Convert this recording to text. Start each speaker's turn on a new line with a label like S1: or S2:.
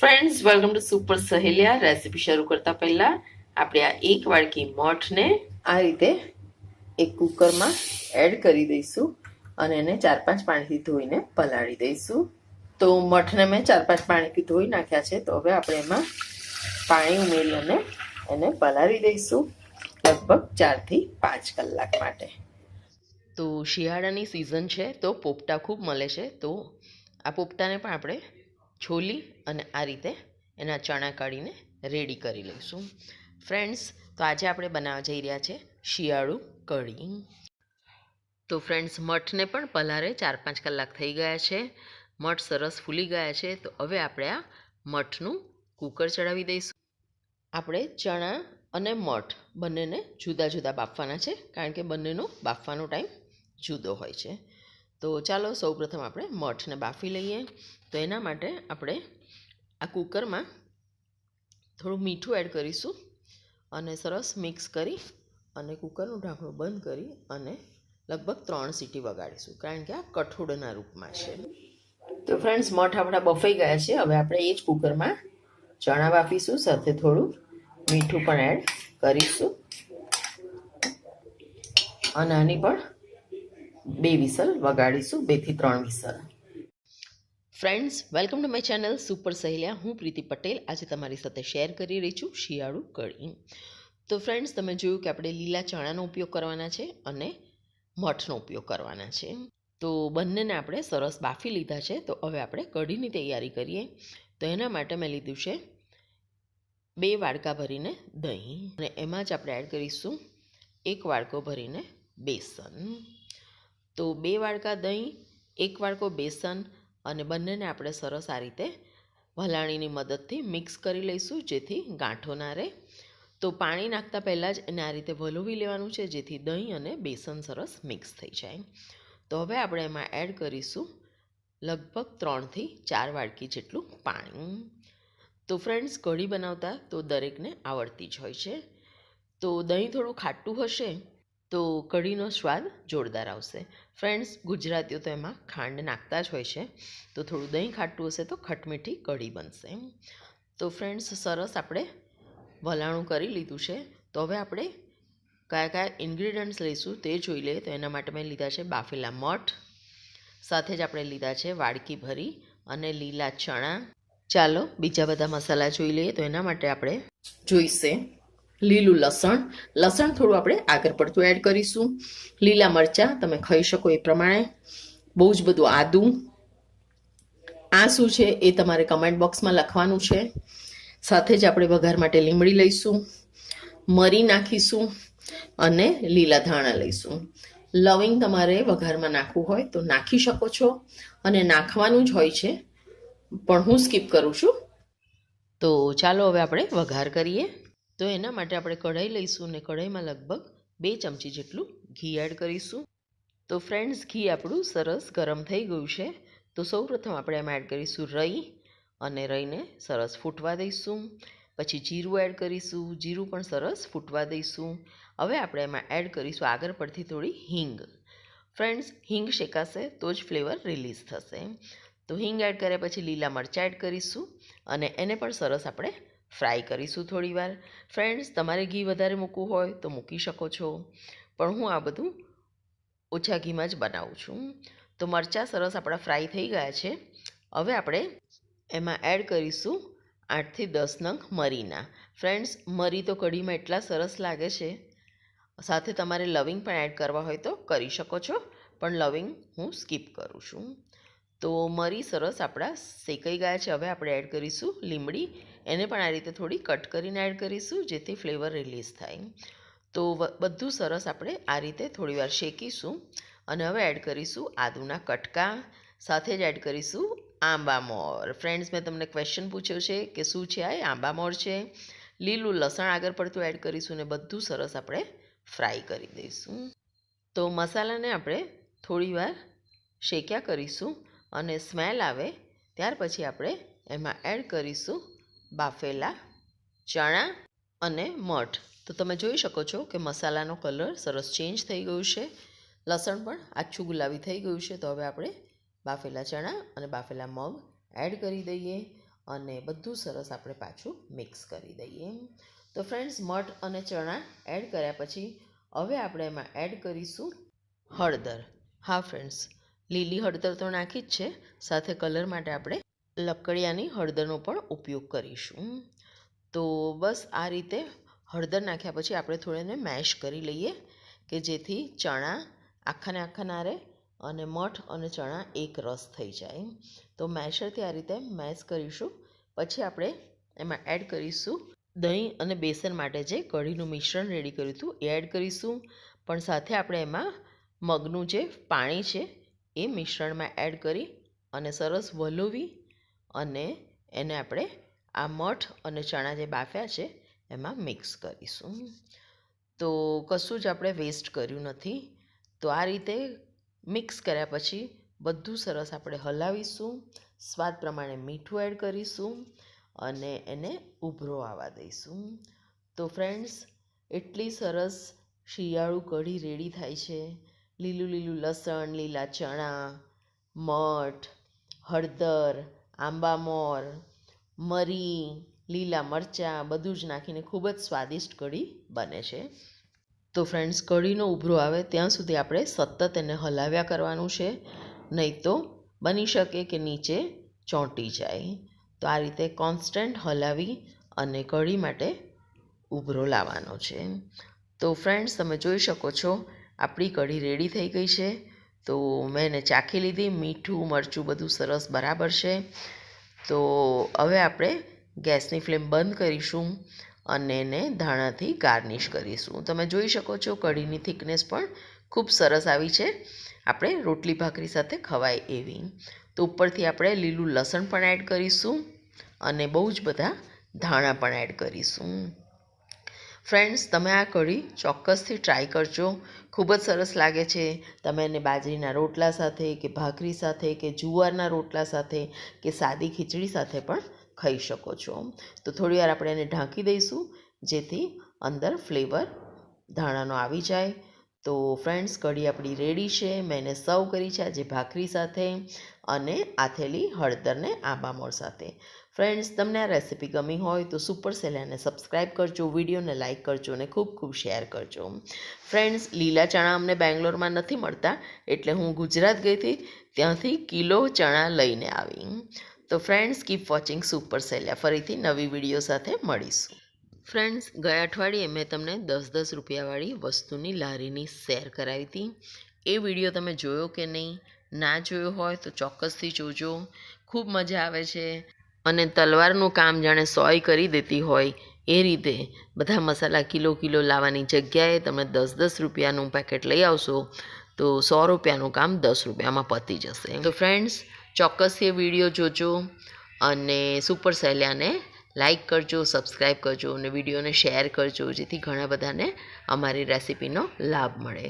S1: Friends welcome to super Saheliya recipe શરૂ કરતા પહેલા આપણે આ એક વાડકી મઠને આ રીતે એક કુકરમાં એડ કરી દઈશું અને એને ચાર પાંચ પાણીથી ધોઈને પલાળી દઈશું. તો મઠને મેં ચાર પાંચ પાણીથી ધોઈ નાખ્યા છે. તો હવે આપણે એમાં પાણી ઉમેરી અને એને પલાળી દઈશું લગભગ ચારથી પાંચ કલાક માટે. તો શિયાળાની સિઝન છે, તો પોપટા ખૂબ મળે છે. તો આ પોપટાને પણ આપણે છોલી અને આ રીતે એના ચણા કાઢીને રેડી કરી લઈશું. ફ્રેન્ડ્સ તો આજે આપણે બનાવવા જઈ રહ્યા છે શિયાળુ કઢી. તો ફ્રેન્ડ્સ મઠને પણ પલારે ચાર પાંચ કલાક થઈ ગયા છે. મઠ સરસ ફૂલી ગયા છે. તો હવે આપણે આ મઠનું કુકર ચડાવી દઈશું. આપણે ચણા અને મઠ બંનેને જુદા જુદા બાફવાના છે, કારણ કે બંનેનો બાફવાનો ટાઈમ જુદો હોય છે. તો ચાલો સૌપ્રથમ આપણે મઠને બાફી લઈએ. તો એના માટે આપણે આ કુકરમાં થોડું મીઠું એડ કરીશું અને સરસ મિક્સ કરી અને કુકરનું ઢાંકણું બંધ કરી અને લગભગ ત્રણ સીટી વગાડીશું. કારણ કે આ કઠોળના રૂપમાં છે. તો ફ્રેન્ડ્સ મઠ આપણા બફાઈ ગયા છે. હવે આપણે એ જ કુકરમાં ચણા બાફીશું, સાથે થોડું મીઠું પણ એડ કરીશું. અને આની પણ બે વિસલ, વગાડીશું બેથી ત્રણ whistle. Friends welcome to my channel super Saheliya હું પ્રીતિ પટેલ. આજે તમારી સાથે શેર કરી રહી છું શિયાળુ કઢી. તો ફ્રેન્ડ્સ તમે જોયું કે આપણે લીલા ચણાનો ઉપયોગ કરવાના છે અને મઠનો ઉપયોગ કરવાના છે. તો બંનેને આપણે સરસ બાફી લીધા છે. તો હવે આપણે કઢીની તૈયારી કરીએ. તો એના માટે મેં લીધું છે બે વાડકા ભરીને દહીં. અને એમાં જ આપણે એડ કરીશું એક વાડકો ભરીને બેસન. તો બે વાડકા દહીં, એક વાડકો બેસન અને બંનેને આપણે સરસ આ રીતે વલાણીની મદદથી મિક્સ કરી લઈશું જેથી ગાંઠો ના રહે. તો પાણી નાખતા પહેલાં જ એને આ રીતે વલોવી લેવાનું છે જેથી દહીં અને બેસન સરસ મિક્સ થઈ જાય. તો હવે આપણે એમાં એડ કરીશું લગભગ ત્રણથી ચાર વાડકી જેટલું પાણી. તો ફ્રેન્ડ્સ, કઢી બનાવતા તો દરેકને આવડતી જ હોય છે. તો દહીં થોડું ખાટું હશે તો કઢીનો સ્વાદ જોરદાર આવશે. ફ્રેન્ડ્સ ગુજરાતીઓ તો એમાં ખાંડ નાખતા જ હોય છે. તો થોડું દહીં ખાટું હશે તો ખટમીઠી કઢી બનશે. તો ફ્રેન્ડ્સ સરસ આપણે વલાણું કરી લીધું છે. તો હવે આપણે કયા કયા ઇન્ગ્રીડિયન્ટ્સ લઈશું તે જોઈ લઈએ. તો એના માટે મેં લીધા છે બાફેલા મઠ, સાથે જ આપણે લીધા છે વાડકી ભરી અને લીલા ચણા. ચાલો બીજા બધા મસાલા જોઈ લઈએ તો એના માટે આપણે જોઈશે. લીલું લસણ. લસણ થોડું આપણે આગળ પડતું એડ કરીશું. લીલા મરચાં, તમે ખાઈ શકો એ પ્રમાણે. બહુ જ બધું આદું. આ શું છે એ તમારે કમેન્ટ બોક્સમાં લખવાનું છે. સાથે જ આપણે વઘાર માટે લીમડી લઈશું, મરી નાખીશું અને લીલા ધાણા લઈશું. લવિંગ તમારે વઘારમાં નાખવું હોય તો નાખી શકો છો અને નાખવાનું જ હોય છે. પણ હું સ્કીપ કરું છું. તો ચાલો હવે આપણે વઘાર કરીએ. તો એના માટે આપણે કઢાઈ લઈશું અને કઢાઈમાં લગભગ બે ચમચી જેટલું ઘી એડ કરીશું. તો ફ્રેન્ડ્સ ઘી આપણું સરસ ગરમ થઈ ગયું છે. તો સૌપ્રથમ આપણે એમાં એડ કરીશું રઈ અને રઈને સરસ ફૂટવા દઈશું. પછી જીરું એડ કરીશું. જીરું પણ સરસ ફૂટવા દઈશું. હવે આપણે એમાં એડ કરીશું આગળ પડતી થોડી હિંગ. ફ્રેન્ડ્સ હિંગ શેકાશે તો જ ફ્લેવર રિલીઝ થશે. તો હિંગ એડ કર્યા પછી લીલા મરચાં એડ કરીશું અને એને પણ સરસ આપણે ફ્રાય કરીશું થોડીવાર ફ્રેન્ડ્સ તમારે ઘી વધારે મૂકવું હોય તો મૂકી શકો છો. પણ હું આ બધું ઓછા ઘીમાં જ બનાવું છું. તો મરચાં સરસ આપણા ફ્રાય થઈ ગયા છે. હવે આપણે એમાં એડ કરીશું આઠથી દસ નંગ મરીના. ફ્રેન્ડ્સ મરી તો કઢીમાં એટલા સરસ લાગે છે. સાથે તમારે લવિંગ પણ એડ કરવા હોય તો કરી શકો છો. પણ લવિંગ હું સ્કીપ કરું છું. તો મરી સરસ આપણા શેકાઈ ગયા છે. હવે આપણે એડ કરીશું લીમડી. એને પણ આ રીતે થોડી કટ કરીને એડ કરીશું જેથી ફ્લેવર રિલીઝ થાય. તો બધું સરસ આપણે આ રીતે થોડીવાર શેકીશું અને હવે એડ કરીશું આદુના કટકા. સાથે જ એડ કરીશું આંબા મોર. ફ્રેન્ડ્સ મેં તમને ક્વેશ્ચન પૂછ્યો છે કે શું છે આ? આંબા મોર છે. લીલું લસણ આગળ પડતું એડ કરીશું ને બધું સરસ આપણે ફ્રાય કરી દઈશું. તો મસાલાને આપણે થોડીવાર શેક્યા કરીશું. અને સ્મેલ આવે, ત્યાર પછી આપણે એમાં એડ કરીશું બાફેલા ચણા અને મઠ. તો તમે જોઈ શકો છો કે મસાલાનો કલર સરસ ચેન્જ થઈ ગયું છે. લસણ પણ આછું ગુલાબી થઈ ગયું છે. તો હવે આપણે બાફેલા ચણા અને બાફેલા મગ એડ કરી દઈએ અને બધું સરસ આપણે પાછું મિક્સ કરી દઈએ. તો ફ્રેન્ડ્સ મઠ અને ચણા એડ કર્યા પછી હવે આપણે એમાં એડ કરીશું હળદર. હા ફ્રેન્ડ્સ લીલી હળદર તો નાખી જ છે. સાથે કલર માટે આપણે લકડિયાની હળદરનો પણ ઉપયોગ કરીશું. તો બસ આ રીતે હળદર નાખ્યા પછી આપણે થોડીને મેશ કરી લઈએ કે જેથી ચણા આખાને આખા ના રહે અને મઠ અને ચણા એક રસ થઈ જાય. તો મેશરથી આ રીતે મેશ કરીશું. પછી આપણે એમાં એડ કરીશું દહીં અને બેસન માટે જે કઢીનું મિશ્રણ રેડી કર્યું હતું એ એડ કરીશું. પણ સાથે આપણે એમાં મગનું જે પાણી છે એ મિશ્રણમાં એડ કરી અને સરસ વલોવી અને એને આપણે આ મઠ અને ચણા જે બાફ્યા છે એમાં મિક્સ કરીશું. તો કશું જ આપણે વેસ્ટ કર્યું નથી. તો આ રીતે મિક્સ કર્યા પછી બધું સરસ આપણે હલાવીશું. સ્વાદ પ્રમાણે મીઠું એડ કરીશું અને એને ઉભરો આવવા દઈશું. તો ફ્રેન્ડ્સ, એટલી સરસ શિયાળુ કઢી રેડી થાય છે. લીલું લીલું લસણ, લીલા ચણા, મઠ, હળદર, આંબા મોર, મરી, લીલા મરચાં, બધું જ નાખીને ખૂબ જ સ્વાદિષ્ટ કઢી બને છે. તો ફ્રેન્ડ્સ કઢીનો ઉભરો આવે ત્યાં સુધી આપણે સતત એને હલાવ્યા કરવાનું છે. નહીં તો બની શકે કે નીચે ચોંટી જાય. તો આ રીતે કોન્સ્ટન્ટ હલાવી અને કઢી માટે ઉભરો લાવવાનો છે. તો ફ્રેન્ડ્સ તમે જોઈ શકો છો આપણી કઢી રેડી થઈ ગઈ છે. તો મેં એને ચાખી લીધી, મીઠું, મરચું બધું સરસ બરાબર છે. તો હવે આપણે ગેસની ફ્લેમ બંધ કરીશું અને એને ધાણાથી ગાર્નિશ કરીશું. તમે જોઈ શકો છો કઢીની થિકનેસ પણ ખૂબ સરસ આવી છે. આપણે રોટલી ભાખરી સાથે ખવાય એવી. તો ઉપરથી આપણે લીલું લસણ પણ એડ કરીશું અને બહુ જ બધા ધાણા પણ એડ કરીશું. ફ્રેન્ડ્સ તમે આ કઢી ચોક્કસથી ટ્રાય કરજો. ખૂબ જ સરસ લાગે છે. તમે એને બાજરીના રોટલા સાથે કે ભાખરી સાથે કે જુવારના રોટલા સાથે કે સાદી ખીચડી સાથે પણ ખાઈ શકો છો. તો થોડીવાર આપણે એને ઢાંકી દઈશું, જેથી અંદર ફ્લેવર ધાણાનો આવી જાય. તો ફ્રેન્ડ્સ કઢી આપણી રેડી છે. મેં એને સર્વ કરી છે આજે ભાખરી સાથે અને આથેલી હળદરને આંબામોળ સાથે. ફ્રેન્ડ્સ તમને આ રેસિપી ગમી હોય તો સુપર સેલાને સબસ્ક્રાઈબ કરજો વિડીયોને લાઇક કરજો અને ખૂબ ખૂબ શેર કરજો. ફ્રેન્ડ્સ લીલા ચણા અમને બેંગ્લોરમાં નથી મળતા એટલે હું ગુજરાત ગઈ હતી, ત્યાંથી કિલો ચણા લઈને આવી. તો ફ્રેન્ડ્સ કીપ વોચિંગ સુપર સેલા ફરીથી નવી વીડિયો સાથે મળીશું. ફ્રેન્ડ્સ ગયા અઠવાડિયે મેં તમને દસ દસ રૂપિયાવાળી વસ્તુની લારીની શેર કરાવી હતી. એ વીડિયો તમે જોયો કે નહીં? ના જોયો હોય તો ચોક્કસથી જોજો. ખૂબ મજા આવે છે. અને તલવારનું કામ જાણે સોય કરી દેતી હોય એ રીતે બધા મસાલા કિલો કિલો લાવવાની જગ્યાએ તમે દસ દસ રૂપિયાનું પેકેટ લઈ આવશો તો સો રૂપિયાનું કામ દસ રૂપિયામાં પતી જશે. તો ફ્રેન્ડ્સ ચોક્કસ એ વીડિયો જોજો અને સુપર સેલિયાને લાઈક કરજો સબસ્ક્રાઈબ કરજો અને વિડીયોને શેર કરજો, જેથી ઘણા બધાને અમારી રેસિપીનો લાભ મળે.